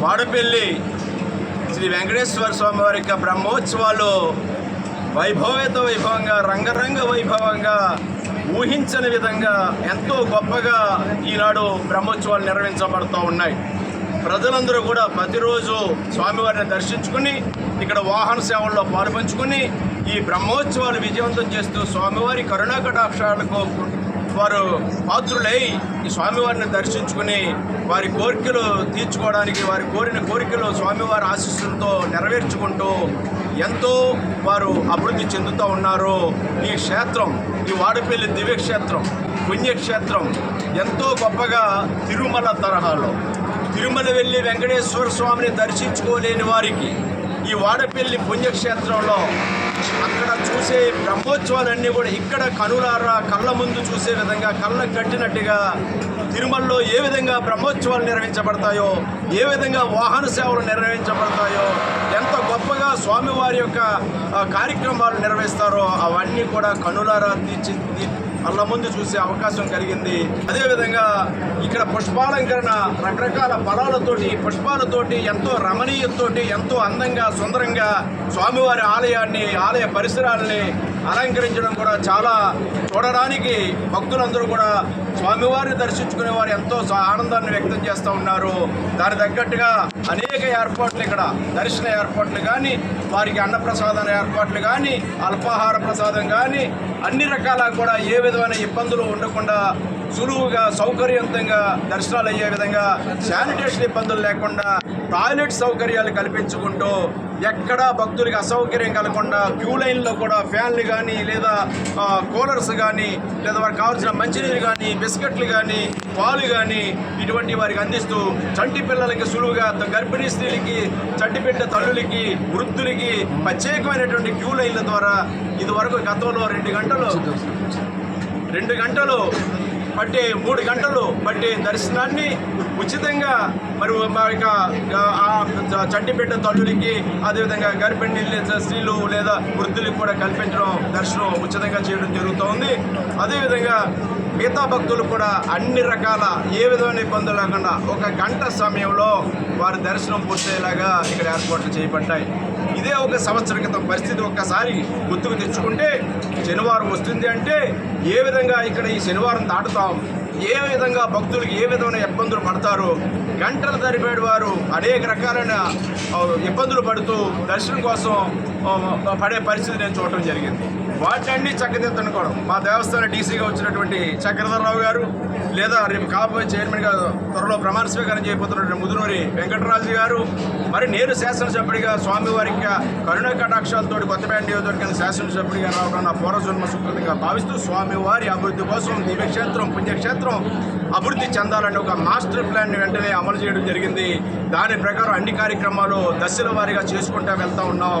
వాడపల్లి శ్రీ వెంకటేశ్వర స్వామి వారి యొక్క బ్రహ్మోత్సవాలు వైభవేత వైభవంగా రంగరంగ వైభవంగా ఊహించని విధంగా ఎంతో గొప్పగా ఈనాడు బ్రహ్మోత్సవాలు నిర్వహించబడుతూ ఉన్నాయి. ప్రజలందరూ కూడా ప్రతిరోజు స్వామివారిని దర్శించుకుని ఇక్కడ వాహన సేవల్లో పాల్పంచుకుని ఈ బ్రహ్మోత్సవాలు విజయవంతం చేస్తూ స్వామివారి కరుణాకటాక్షాలకు వారు పాత్రులై ఈ స్వామివారిని దర్శించుకుని వారి కోరికలు తీర్చుకోవడానికి వారి కోరిన కోరికలు స్వామివారి ఆశీస్సులతో నెరవేర్చుకుంటూ ఎంతో వారు అభివృద్ధి చెందుతూ ఉన్నారు. ఈ క్షేత్రం ఈ వాడపల్లి దివ్యక్షేత్రం పుణ్యక్షేత్రం ఎంతో గొప్పగా తిరుమల తరహాలో. తిరుమల వెళ్ళి వెంకటేశ్వర స్వామిని దర్శించుకోలేని వారికి ఈ వాడపల్లి పుణ్యక్షేత్రంలో అక్కడ చూసే బ్రహ్మోత్సవాలన్నీ కూడా ఇక్కడ కనులారా కళ్ళ ముందు చూసే విధంగా కళ్ళకు కట్టినట్టుగా తిరుమలలో ఏ విధంగా బ్రహ్మోత్సవాలు నిర్వహించబడతాయో ఏ విధంగా వాహన సేవలు నిర్వహించబడతాయో ఎంత గొప్పగా స్వామివారి యొక్క కార్యక్రమాలు నిర్వహిస్తారో అవన్నీ కూడా కనులారా తీర్చి కళ్ళ ముందు చూసే అవకాశం కలిగింది. అదేవిధంగా ఇక్కడ పుష్పాలంకరణ రకరకాల ఫలాలతోటి పుష్పాలతోటి ఎంతో రమణీయతోటి ఎంతో అందంగా సుందరంగా స్వామివారి ఆలయాన్ని ఆలయ పరిసరాలని అలంకరించడం కూడా చాలా చూడడానికి భక్తులందరూ కూడా స్వామివారిని దర్శించుకునే వారు ఎంతో ఆనందాన్ని వ్యక్తం చేస్తూ ఉన్నారు. దాని తగ్గట్టుగా అనేక ఏర్పాట్లు ఇక్కడ దర్శన ఏర్పాట్లు కానీ వారికి అన్నప్రసాదం ఏర్పాట్లు కానీ అల్పాహార ప్రసాదం కానీ అన్ని రకాల కూడా ఏ విధమైన ఇబ్బందులు ఉండకుండా సులువుగా సౌకర్యవంతంగా దర్శనాలు అయ్యే విధంగా శానిటేషన్ ఇబ్బందులు లేకుండా టాయిలెట్ సౌకర్యాలు కల్పించుకుంటూ ఎక్కడా భక్తులకి అసౌకర్యం కలగకుండా క్యూ లైన్లో కూడా ఫ్యాన్లు కానీ లేదా కూలర్స్ కానీ లేదా వారికి కావాల్సిన మంచినీరు కానీ బిస్కెట్లు కానీ పాలు కానీ ఇటువంటి వారికి అందిస్తూ చంటి పిల్లలకి సులువుగా గర్భిణీ స్త్రీలకి చంటి తల్లులకి వృద్ధులకి ప్రత్యేకమైనటువంటి క్యూ లైన్ల ద్వారా ఇదివరకు గతంలో రెండు గంటలు రెండు గంటలు పట్టే మూడు గంటలు పట్టే దర్శనాన్ని ఉచితంగా మరి మా యొక్క ఆ తల్లులకి అదేవిధంగా గర్భిణీ లేదా స్త్రీలు లేదా వృద్ధులకు కూడా కల్పించడం దర్శనం ఉచితంగా చేయడం జరుగుతోంది. అదేవిధంగా మిగతా భక్తులు కూడా అన్ని రకాల ఏ విధమైన ఇబ్బందులు లేకుండా ఒక గంట సమయంలో వారి దర్శనం పూర్తయ్యేలాగా ఇక్కడ ఏర్పాట్లు చేయబడ్డాయి. ఇదే ఒక సంవత్సర క్రితం పరిస్థితి ఒక్కసారి గుర్తుకు తెచ్చుకుంటే శనివారం వస్తుంది అంటే ఏ విధంగా ఇక్కడ ఈ శనివారం దాటుతాం ఏ విధంగా భక్తులకు ఏ విధమైన ఇబ్బందులు పడతారు గంటల తరిపేడు వారు అనేక రకాలైన ఇబ్బందులు పడుతూ దర్శనం కోసం పడే పరిస్థితి నేను చూడటం జరిగింది. వాటిని చక్కదిద్దనుకోవడం మా దేవస్థానం డీసీగా వచ్చినటువంటి చక్రధరరావు గారు లేదా రేపు కాబోయే చైర్మన్గా త్వరలో ప్రమాణ స్వీకారం చేయబోతున్నటువంటి ముదునూరి వెంకటరాజు గారు మరి నేను శాసనసభ్యుడిగా స్వామివారికి కరుణ కటాక్షాలతో కొత్తపేట నియోజకవర్గానికి శాసనసభ్యుడిగా రావడం నా పూర్వజన్మ సుకృతంగా భావిస్తూ స్వామివారి అభివృద్ధి కోసం దివ్యక్షేత్రం పుణ్యక్షేత్రం అభివృద్ధి చెందాలని ఒక మాస్టర్ ప్లాన్ వెంటనే అమలు చేయడం జరిగింది. దాని ప్రకారం అన్ని కార్యక్రమాలు దశల వారీగా చేసుకుంటూ వెళ్తా ఉన్నాం.